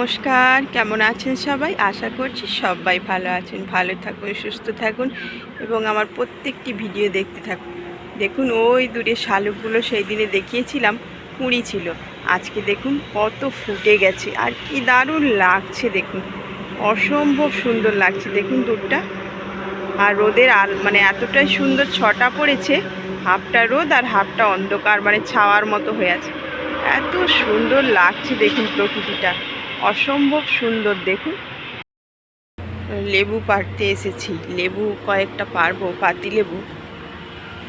নমস্কার, কেমন আছেন সবাই? আশা করছি সবাই ভালো আছেন, ভালো থাকুন, সুস্থ থাকুন এবং আমার প্রত্যেকটি ভিডিও দেখতে থাকুন। দেখুন, ওই দূরে শালুকগুলো সেই দিনে দেখিয়েছিলাম, কুঁড়ি ছিল। আজকে দেখুন কত ফুটে গেছে আর কি দারুণ লাগছে দেখুন। অসম্ভব সুন্দর লাগছে। দেখুন দূরটা আর রোদের আল মানে এতটাই সুন্দর ছটা পড়েছে, হাফটা রোদ আর হাফটা অন্ধকার মানে ছাওয়ার মতো হয়ে আছে। এত সুন্দর লাগছে দেখুন প্রকৃতিটা। অসম্ভব সুন্দর, দেখুন। লেবু পাড়তে এসেছি। লেবু কয়েকটা পারব পাতি লেবু।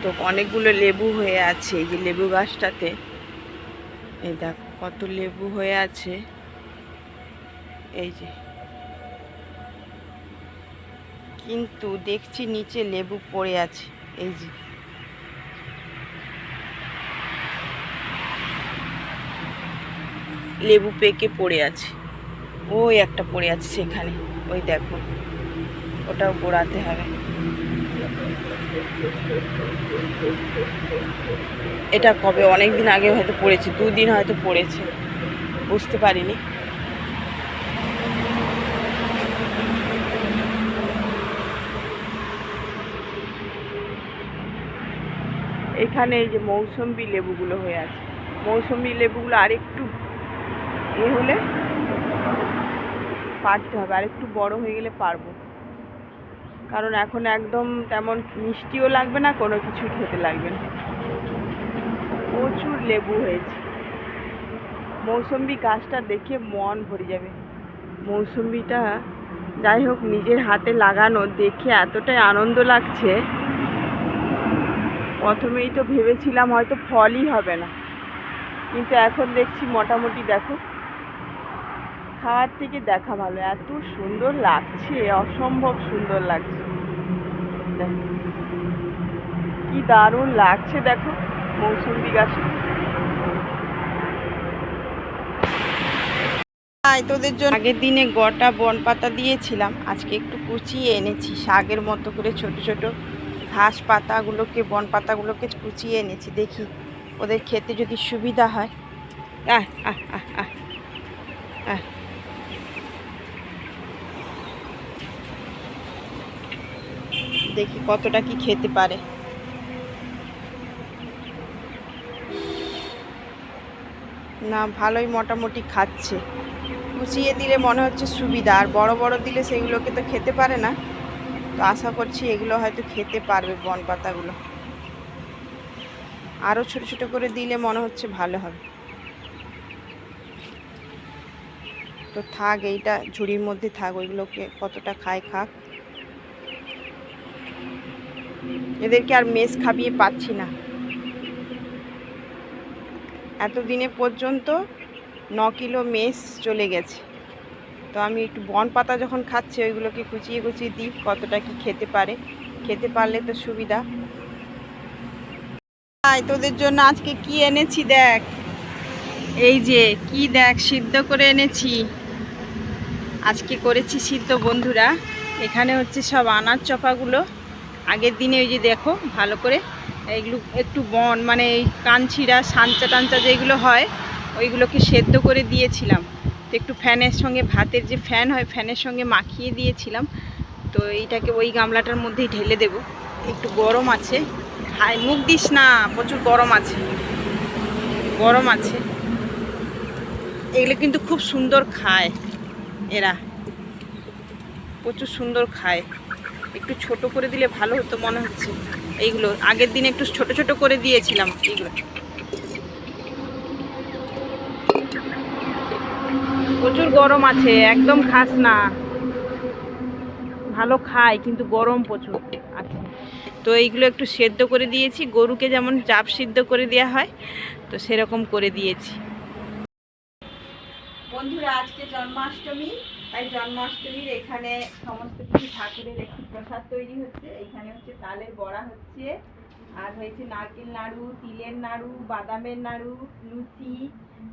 তো অনেকগুলো লেবু হয়ে আছে এই যে লেবু গাছটাতে। এই দেখ, কত লেবু হয়ে আছে। এই যে। কিন্তু দেখছি নিচে লেবু পড়ে আছে। এই যে। লেবু পেকে পড়ে আছে। ওই একটা পড়ে আছে সেখানে। ওই দেখো, ওটাও পোড়াতে হবে। এটা কবে? অনেক দিন আগে হয়তো পড়েছে, দুদিন হয়তো পড়েছে। বুঝতে পারিনি। এখানে এই যে মৌসম্বি লেবুগুলো হয়ে আছে। মৌসম্বি লেবুগুলো আরেকটু এ হলে পারতে হবে, আর একটু বড় হয়ে গেলে পারব। কারণ এখন একদম তেমন মিষ্টিও লাগবে না, কোনো কিছু খেতে লাগবে না। প্রচুর লেবু হয়েছে। মৌসম্বি গাছটা দেখে মন ভরে যাবে। মৌসম্বিটা যাই হোক নিজের হাতে লাগানো, দেখে এতটাই আনন্দ লাগছে। প্রথমেই তো ভেবেছিলাম হয়তো ফলই হবে না। কিন্তু এখন দেখছি মোটামুটি দেখো খাওয়ার থেকে দেখা ভালো। এত সুন্দর লাগছে, অসম্ভব সুন্দর লাগছে। কি দারুণ লাগছে, দেখো, মৌসুমি গাছে। তোদের জন্য আগের দিনে গোটা বন পাতা দিয়েছিলাম। আজকে একটু কুচিয়ে এনেছি, শাকের মতো করে ছোট ছোট ঘাস পাতাগুলোকে বন পাতাগুলোকে কুচিয়ে এনেছি। দেখি, ওদের খেতে যদি সুবিধা হয়। আহ আহ আহ আহ। দেখি কতটা কি খেতে পারে। না, ভালোই মোটামুটি খাচ্ছে। কুচিয়ে দিলে মনে হচ্ছে সুবিধা, আর বড় বড় দিলে সেগুলোকে তো খেতে পারে না। তো আশা করছি এগুলো হয়তো খেতে পারবে বন পাতাগুলো আরও ছোট ছোট করে দিলে মনে হচ্ছে ভালো হবে। তো থাক, এইটা ঝুড়ির মধ্যে থাক, ওইগুলোকে কতটা খায় খাক। এদেরকে আর মেস খাবিয়ে পাচ্ছি না। এতদিনে পর্যন্ত ন কিলো মেস চলে গেছে। তো আমি একটু বন পাতা যখন খাচ্ছে, ওইগুলোকে কুচিয়ে কুচিয়ে দিই, কতটা কি খেতে পারে। খেতে পারলে তো সুবিধা। তাই তোদের জন্য আজকে কি এনেছি দেখ। এই যে, কি দেখ, সিদ্ধ করে এনেছি। আজকে করেছি সিদ্ধ, বন্ধুরা। এখানে হচ্ছে সব আনার চপাগুলো। আগের দিনে ওই যে দেখো, ভালো করে এইগুলো একটু বন মানে এই কাঞ্চিরা, সাঞ্চা টাঞ্চা যেগুলো হয়, ওইগুলোকে সেদ্ধ করে দিয়েছিলাম। তো একটু ফ্যানের সঙ্গে, ভাতের যে ফ্যান হয়, ফ্যানের সঙ্গে মাখিয়ে দিয়েছিলাম। তো এইটাকে ওই গামলাটার মধ্যেই ঢেলে দেব। একটু গরম আছে। হাই মুখ দিস না, প্রচুর গরম আছে। গরম আছে। এগুলো কিন্তু খুব সুন্দর খায় এরা। প্রচুর সুন্দর খায়। একটু ছোট করে দিলে ভালো হতো মনে হচ্ছে। এইগুলো, আগের দিনে একটু ছোট ছোট করে দিয়েছিলাম এইগুলো। প্রচুর গরম আছে, একদম খাস না। ভালো খায়, কিন্তু গরম প্রচুর আছে। তো এইগুলো একটু সেদ্ধ করে দিয়েছি, গরুকে যেমন চাপ সিদ্ধ করে দেওয়া হয়, তো সেরকম করে দিয়েছি। বন্ধুরা, আজকে জন্মাষ্টমী। তাই জন্মাষ্টমীর এখানে সমস্ত কিছু ঠাকুরের একটি প্রসাদ তৈরি হচ্ছে। এখানে হচ্ছে তালের বড়া হচ্ছে, আর হয়েছে নারকেল নাড়ু, তিলের নাড়ু, বাদামের নাড়ু, লুচি,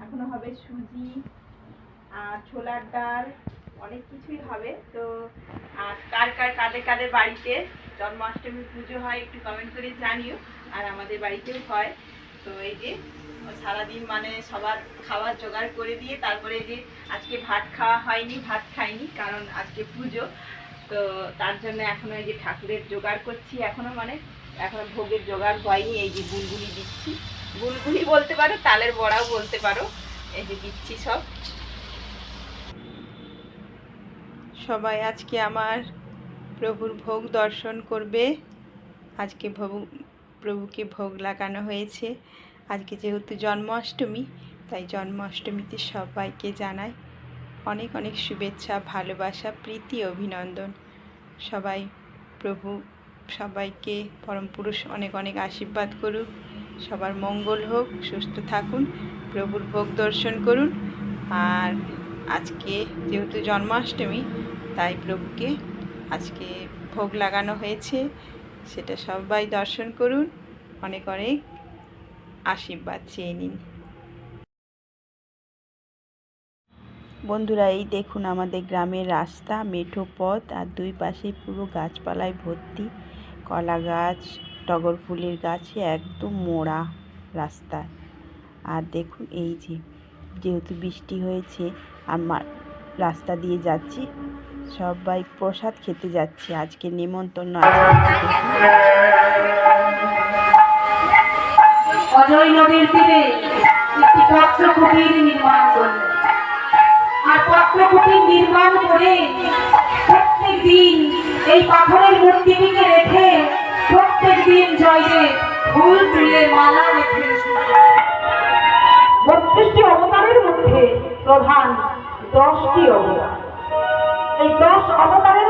এখনও হবে সুজি, আর ছোলার ডাল, অনেক কিছুই হবে। তো, আর কার কার, কাদের কাদের বাড়িতে জন্মাষ্টমী পুজো হয় একটু কমেন্ট করে জানিও, আর আমাদের বাড়িতেও হয়। তো এই যে সারাদিন মানে সবার খাবার জোগাড় করে দিয়ে তারপরে যে আজকে ভাত খাওয়া হয়নি, ভাত খাইনি, কারণ আজকে পুজো। তো তার জন্য এখনও এই যে ঠাকুরের জোগাড় করছি, এখনও মানে এখনও ভোগের জোগাড় হয়নি, এই যে বুলবুলি দিচ্ছি। বুলবুলি বলতে পারো, তালের বড়াও বলতে পারো, এই যে দিচ্ছি সব। সবাই আজকে আমার প্রভুর ভোগ দর্শন করবে। আজকে প্রভু প্রভুকে ভোগ লাগানো হয়েছে। আজকে যেহেতু জন্মাষ্টমী, তাই জন্মাষ্টমীতে সবাইকে জানাই অনেক অনেক শুভেচ্ছা, ভালোবাসা, প্রীতি, অভিনন্দন। সবাই প্রভু সবাইকে পরম পুরুষ অনেক অনেক আশীর্বাদ করুক। সবার মঙ্গল হোক, সুস্থ থাকুন, প্রভুর ভোগ দর্শন করুন। আর আজকে যেহেতু জন্মাষ্টমী, তাই প্রভুকে আজকে ভোগ লাগানো হয়েছে, সেটা সবাই দর্শন করুন। অনেক অনেক আশীর্বাদ চেয়ে নিন। বন্ধুরা, এই দেখুন আমাদের গ্রামের রাস্তা, মেঠো পথ, আর দুই পাশে পুরো গাছপালায় ভর্তি কলা গাছ, টগর ফুলের গাছে একদম মোড়া রাস্তা। আর দেখুন এই যে, যেহেতু বৃষ্টি হয়েছে আমার রাস্তা দিয়ে যাচ্ছি, সবাই প্রসাদ খেতে যাচ্ছে। আজকে নেমন্তন্ন আছে। অজয় নদীর তীরে একটি পত্র কুটির নির্মাণ করলেন। আর পত্র কুটির নির্মাণ করে প্রত্যেক দিন এই পাথরের মূর্তিটিকে রেখে প্রত্যেক দিন জয়দেব ফুল তুলে মালা রেখে বত্রিশটি অবতারের মধ্যে প্রধান দশটি অবতার। এই দশ অবতারের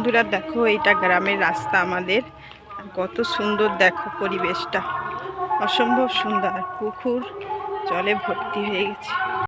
বন্ধুরা, দেখো এটা গ্রামের রাস্তা আমাদের। কত সুন্দর দেখো পরিবেশটা। অসম্ভব সুন্দর। পুকুর জলে ভর্তি হয়ে গেছে।